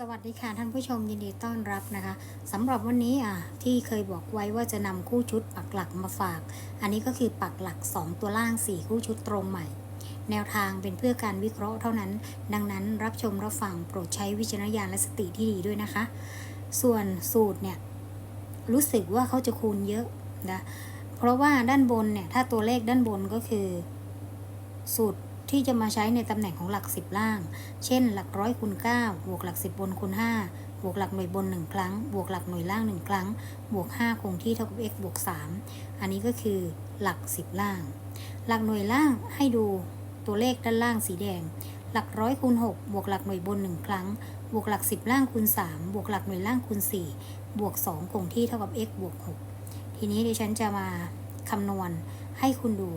สวัสดีค่ะท่านผู้ชมยินดีต้อนรับนะคะสำหรับวันนี้อะที่เคยบอกไว้ว่าจะนำคู่ชุดปักหลักมาฝาก อันนี้ก็คือปักหลัก 2 ตัวล่าง 4 คู่ชุดตรงใหม่ แนวทางเป็นเพื่อการวิเคราะห์เท่านั้น ดังนั้นรับชมรับฟังโปรดใช้วิจารณญาณและสติที่ดีด้วยนะคะ ส่วนสูตรเนี่ยรู้สึกว่าเขาจะคูณเยอะนะเพราะว่าด้านบนเนี่ยถ้าตัวเลขด้านบนก็คือ สูตร ที่จะมาใช้ในตำแหน่งของหลัก 10 ล่าง เช่น หลักร้อยคูณ9บวกหลัก 10 บนคูณ5บวกหลักหน่วยบน 1 ครั้ง บวกหลักหน่วยล่าง 1 ครั้ง บวก 5 คงที่เท่ากับ x บวก 3 อันนี้ก็คือหลัก 10 ล่าง หลักหน่วยล่างให้ดูตัวเลขด้านล่างสีแดง หลักร้อยคูณ6บวกหลักหน่วยบน 1 ครั้ง บวกหลัก 10 ล่างคูณ3บวกหลักหน่วยล่างคูณ4บวก 2 คงที่เท่ากับ x บวก 6 ทีนี้ดิฉันจะมาคำนวณให้คุณดู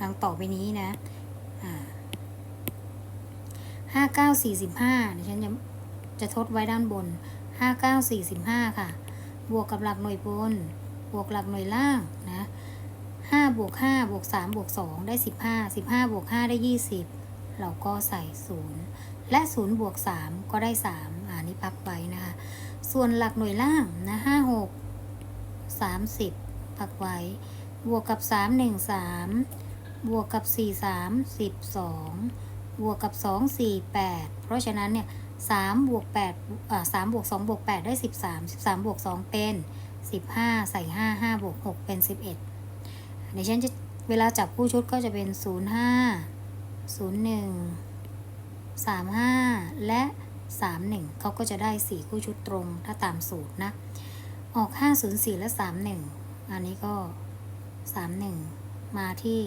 ดังต่อไปนี้นะ ห้าเก้าสี่สิบห้าเดี๋ยฉันจะจะทดไว้ด้านบนห้าเก้าสี่สิบห้าค่ะ บวกกับหลักหน่วยบน บวกหลักหน่วยล่างนะห้าบวกห้าบวกสามบวกสองได้สิบห้าสิบห้าบวกห้าได้ยี่สิบเราก็ใส่ศูนย์และศูนย์บวกสามก็ได้สามอ่านี่พักไว้นะคะ ส่วนหลักหน่วยล่างนะห้าหกสามสิบพักไว้ บวกกับสามหนึ่งสาม บวกกับสี่สามสิบสองบวกกับ 2 4 8 เพราะฉะนั้นเนี่ย3บวก8อ่า3บวก2บวก8 ได้ 13 13 บวก 2 เป็น 15 ใส่ 5 5 บวก 6 เป็น 11เดี๋ยวฉันจะเวลาจับคู่ชุดก็จะเป็น 05 01 35 และ 31 เขาก็จะได้ 4 คู่ชุดตรงถ้าตามสูตรนะ ออก 504 และ 31 อันนี้ก็ 31 มาที่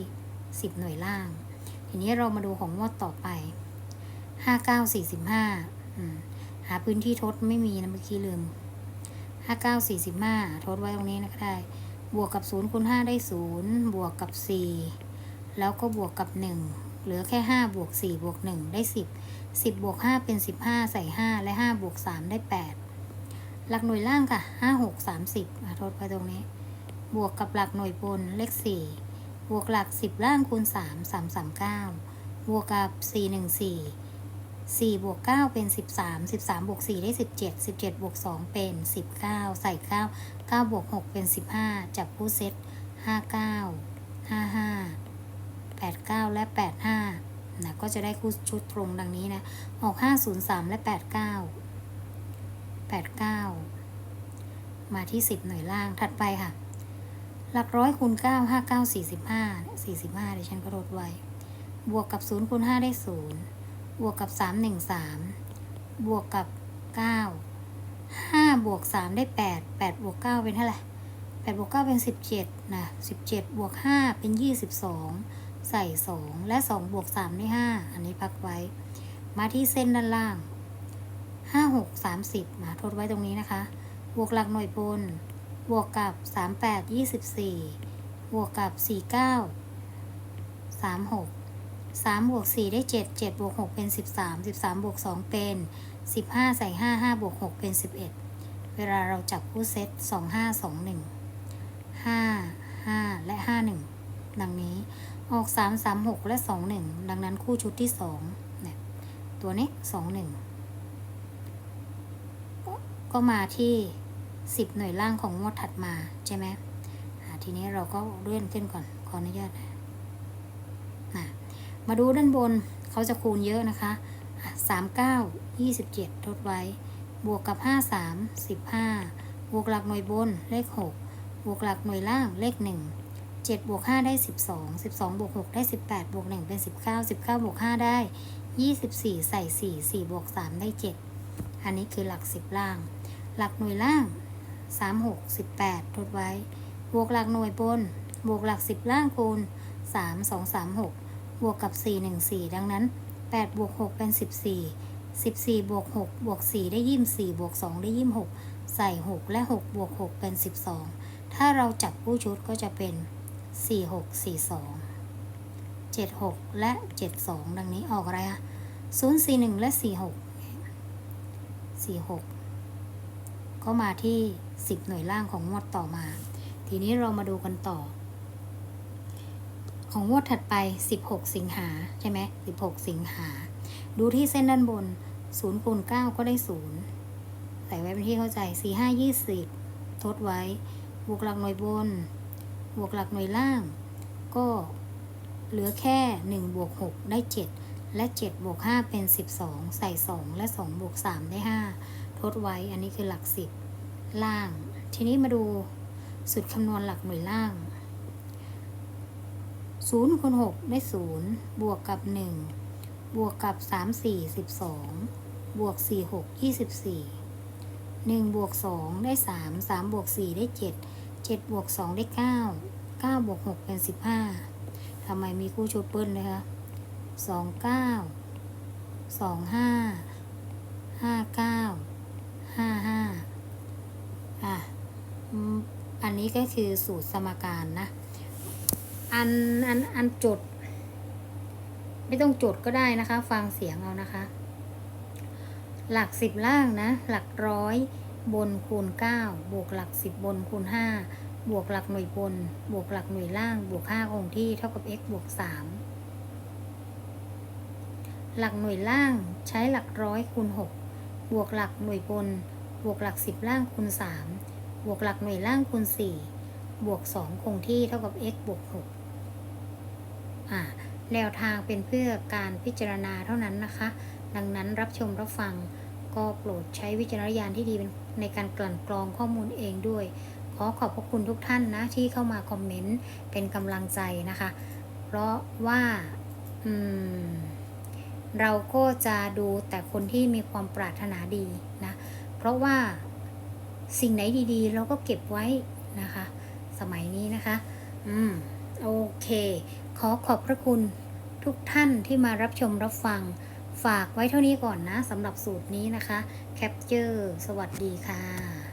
10 หน่วยล่าง ทีนี้เรามาดูของงวดต่อไปห้าเก้าสี่สิบห้าหาพื้นที่ทดไม่มีนะเมื่อกี้ลืมห้าเก้าสี่สิบห้าทดไว้ตรงนี้นะก็ได้ บวกกับศูนย์คูณห้าได้ศูนย์บวกกับสี่แล้วก็บวกกับหนึ่งเหลือแค่ห้าบวกสี่บวกหนึ่งได้สิบสิบบวกห้าเป็นสิบห้าใส่ห้าและห้าบวกสามได้แปดหลักหน่วยล่างค่ะห้าหกสามสิบทดไปตรงนี้ บวกกับหลักหน่วยบนเลขสี่ บวกหลัก 10 ล่างคูณ 3 3 3 9 บวกกับ 4 1 4 4บวก9เป็น 13 13บวก4ได้ 17 17บวก2เป็น 19 ใส่ 9 9บวก6เป็น 15 จับคู่เซต59 55 89 และ 85นะก็จะได้คู่ชุดตรงดังนี้นะออก503 และ 89 89 มาที่ 10 หน่วยล่างถัดไปค่ะ หลักร้อยคูณเก้าห้าเก้าสี่สิบห้าสี่สิบห้าดิฉันก็ลดไว้ บวกกับศูนย์คูณห้าได้ศูนย์บวกกับสามหนึ่งสามบวกกับเก้าห้าบวกสามได้แปดแปดบวกเก้าเป็นเท่าไหร่แปดบวกเก้าเป็นสิบเจ็ดนะสิบเจ็ดบวกห้าเป็นยี่สิบสองใส่สองและสองบวกสามได้ห้าอันนี้พักไว้ มาที่เส้นด้านล่างห้าหกสามสิบมาทดไว้ตรงนี้นะคะ บวกหลักหน่วยบน บวกกับ 38 24 บวกกับ 49 36 3 บวก 4 ได้ 7 7 บวก 6 เป็น 13 13 บวก 2 เป็น 15 ใส่ 5 5 บวก 6 เป็น 11 เวลาเราจับคู่เซต 2 5 2 1 5 5 และ 5 1 ดังนี้ออก 3 3 6 และ 2 1 ดังนั้นคู่ชุดที่2เนี่ยตัวนี้ 2 1 ก็มาที่ 10 หน่วยล่างของงวดถัดมาใช่ไหมทีนี้เราก็เลื่อนขึ้นก่อนขออนุญาตนะมาดูด้านบนเขาจะคูณเยอะนะคะ39 27 ทดไว้ บวกกับ 53 15 บวกหลักหน่วยบนเลข 6 บวกหลักหน่วยล่างเลข 1 7บวก5ได้ 12 12บวก6ได้ 18บวก1เป็น 19 19บวก5ได้ 24 ใส่ 4 4บวก3ได้ 7 อันนี้คือหลัก 10 ล่าง หลักหน่วยล่าง 3 6 18ทดไว้ บวกหลักหน่วยบน บวกหลัก10ล่างคูณ3 2 3 6บวกกับ4 1 4ดังนั้น8บวก6เป็น14 14บวก6บวก4ได้ยี่4บวก2ได้ยี่6ใส่6และ6บวก6เป็น12ถ้าเราจับผู้ชุดก็จะเป็น4 6 4 2 7 6และ7 2ดังนี้ออกอะไรอะ0 4 1และ4 6 4 6ก็มาที่ 10 หน่วยล่างของงวดต่อมา ทีนี้เรามาดูกันต่อ ของงวดถัดไป 16 สิงหาใช่ไหม16 สิงหา ดูที่เส้นด้านบนศูนย์คูณเก้าก็ได้ศูนย์ใส่ไว้เป็นที่เข้าใจสี่ห้ายี่สิบทดไว้ บวกหลักหน่วยบน บวกหลักหน่วยล่าง ก็เหลือแค่หนึ่งบวกหกได้เจ็ดและเจ็ดบวกห้าเป็นสิบสองใส่สองและสองบวกสามได้ห้าทดไว้ อันนี้คือหลักสิบ ล่าง ทีนี้มาดูสุดคำนวณหลักหน่วยล่างศูนย์คูณหกได้ศูนย์บวกกับหนึ่งบวกกับสามสี่สิบสองบวกสี่หกยี่สิบสี่หนึ่งบวกสองได้สามสามบวกสี่ได้เจ็ดเจ็ดบวกสองได้เก้าเก้าบวกหกเป็นสิบห้าทำไมมีคู่ชุดเปิ้ลเลยคะสองเก้าสองห้าห้าเก้าห้าห้า อะอันนี้ก็คือสูตรสมการนะ อันอันอันจด ไม่ต้องจดก็ได้นะคะ ฟังเสียงเอานะคะ หลักสิบล่างนะ หลักร้อยบนคูณเก้าบวกหลักสิบบนคูณห้าบวกหลักหน่วยบน บวกหลักหน่วยล่าง บวกห้าคงที่เท่ากับ x บวกสามหลักหน่วยล่างใช้หลักร้อยคูณหกบวกหลักหน่วยบน บวกหลักสิบล่างคูณสามบวกหลักหน่วยล่างคูณสี่บวกสองคงที่เท่ากับ x บวกหกอ่าแนวทางเป็นเพื่อการพิจารณาเท่านั้นนะคะ ดังนั้นรับชมรับฟังก็โปรดใช้วิจารณญาณที่ดีในการกลั่นกรองข้อมูลเองด้วย ขอขอบพระคุณทุกท่านนะ ที่เข้ามาคอมเมนต์เป็นกำลังใจนะคะ เพราะว่าอืมเราก็จะดูแต่คนที่มีความปรารถนาดีนะ ราะว่าสิ่งไหนดีๆ เราก็เก็บไว้นะคะ สมัยนี้นะคะ อืม โอเค ขอขอบพระคุณทุกท่านที่มารับชมรับฟัง ฝากไว้เท่านี้ก่อนนะสำหรับสูตรนี้นะคะ แคปเจอร์ สวัสดีค่ะ